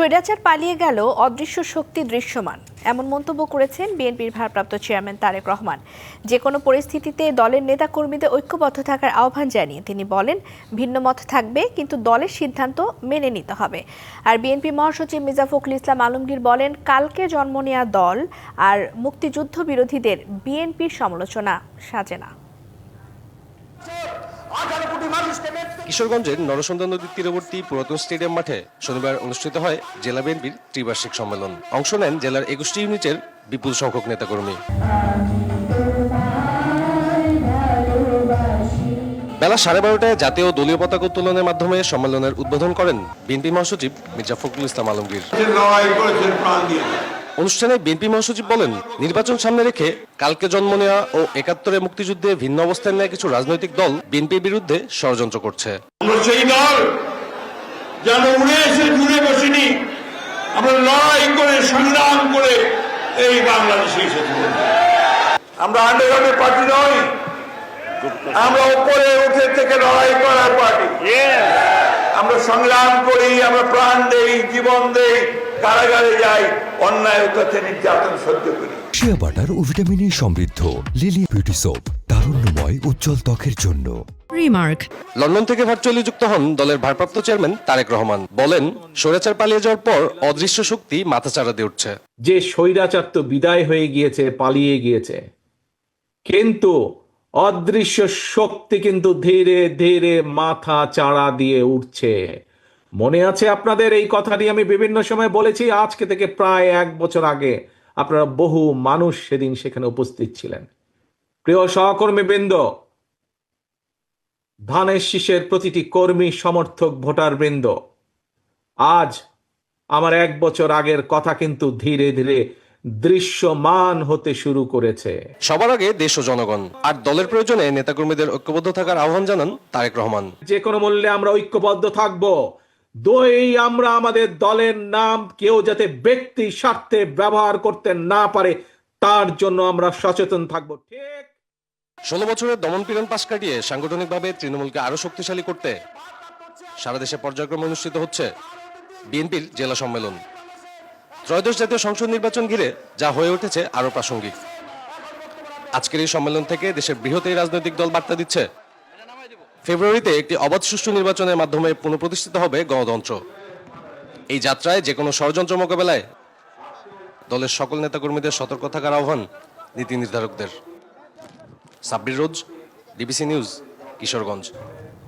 স্বৈরাচার পালিয়ে গেল অদৃশ্য শক্তি দৃশ্যমান, এমন মন্তব্য করেছেন বিএনপির ভারপ্রাপ্ত চেয়ারম্যান তারেক রহমান। যে কোনো পরিস্থিতিতে দলের নেতাকর্মীদের ঐক্যবদ্ধ থাকার আহ্বান জানিয়ে তিনি বলেন, ভিন্ন মত থাকবে, কিন্তু দলের সিদ্ধান্ত মেনে নিতে হবে। আর বিএনপি মহাসচিব মির্জা ফখরুল ইসলাম আলমগীর বলেন, কালকে জন্ম নেওয়া দল আর মুক্তিযুদ্ধ বিরোধীদের বিএনপির সমালোচনা সাজে না। কিশোরগঞ্জের নরসন্দা নদীর তীরবর্তী পুরাতন স্টেডিয়াম মাঠে শনিবার অনুষ্ঠিত হয় জেলা বিএনপির ত্রিবার্ষিক সম্মেলন। অংশ নেন জেলার একুশটি ইউনিটের বিপুল সংখ্যক নেতাকর্মী। বেলা সাড়ে বারোটায় জাতীয় দলীয় পতাকা উত্তোলনের মাধ্যমে সম্মেলনের উদ্বোধন করেন বিএনপি মহাসচিব মির্জা ফখরুল ইসলাম আলমগীর। অনুষ্ঠানে বিএনপি মহাসচিব বলেন নির্বাচন সামনে রেখে কালকে জন্ম নেওয়া ও একাত্তরে মুক্তিযুদ্ধে ভিন্ন অবস্থান নেয় কিছু রাজনৈতিক দল বিএনপির বিরুদ্ধে ষড়যন্ত্র করছে। আমরা সেই দল যেন উড়ে এসে জুড়ে বসিনি। আমরা লড়াই করে সংগ্রাম করে এই বাংলাদেশে এসেছি। আমরা আন্ডারগ্রাউন্ডের পার্টি নই। আমরা উপরে উঠে থেকে লড়াই করার পার্টি আমরা সংগ্রাম করি আমরা প্রাণ দেই জীবন দেই। কারাগারে যাই অন্যায় অত্যাচার নির্যাতন সহ্য করি। শিয়া বাটার ও ভিটামিন ই সমৃদ্ধ লিলি বিউটি সোপ তারুণ্যময় উজ্জ্বল ত্বকের জন্য। Remark. লন্ডন থেকে ভার্চুয়ালি যুক্ত হন দলের ভারপ্রাপ্ত চেয়ারম্যান তারেক রহমান। বলেন স্বৈরাচার পালিয়ে যাওয়ার পর অদৃশ্য শক্তি মাথাচাড়া দিয়ে উঠছে। যে স্বৈরাচার তো বিদায় হয়ে গিয়েছে পালিয়ে গিয়েছে। কিন্তু অদৃশ্য শক্তি কিন্তু ধীরে ধীরে মাথা চাড়া দিয়ে উঠছে। মনে আছে আপনাদের? এই কথাটি আমি বিভিন্ন সময় বলেছি। আজকে থেকে প্রায় এক বছর আগে আপনারা বহু মানুষ সেদিন সেখানে উপস্থিত ছিলেন। প্রিয় সহকর্মী বৃন্দ ধানের শীষের প্রতিটি কর্মী সমর্থক ভোটার বৃন্দ আজ আমার এক বছর আগের কথা কিন্তু ধীরে ধীরে দৃশ্যমান হতে শুরু করেছে। সবার আগে দেশ ও জনগণ আর দলের প্রয়োজনে নেতাকর্মীদের ঐক্যবদ্ধ থাকার আহ্বান জানান তারেক রহমান। যে কোনো মূল্যে আমরা ঐক্যবদ্ধ থাকব। দুই আমরা আমাদের দলের নাম কেউ যাতে ব্যক্তি স্বার্থে ব্যবহার করতে না পারে, তার জন্য আমরা সচেতন থাকব। ঠিক? ষোলো বছরের দমন দমনপীড়ন পাশ কাটিয়ে সাংগঠনিকভাবে তৃণমূলকে আরও শক্তিশালী করতে সারা দেশে পর্যায়ক্রমে অনুষ্ঠিত হচ্ছে বিএনপির জেলা সম্মেলন। ত্রয়োদশ জাতীয় সংসদ নির্বাচন ঘিরে যা হয়ে উঠেছে আরও প্রাসঙ্গিক। আজকের এই সম্মেলন থেকে দেশের বৃহৎ এই রাজনৈতিক দল বার্তা দিচ্ছে ফেব্রুয়ারিতে একটি অবাধ সুষ্ঠু নির্বাচনের মাধ্যমে পুনঃপ্রতিষ্ঠিত হবে গণতন্ত্র। এই যাত্রায় যে কোনো ষড়যন্ত্র মোকাবেলায় দলের সকল নেতাকর্মীদের সতর্ক থাকার আহ্বান নীতি নির্ধারকদের। Sabbir Rose, DBC news, Kishoreganj.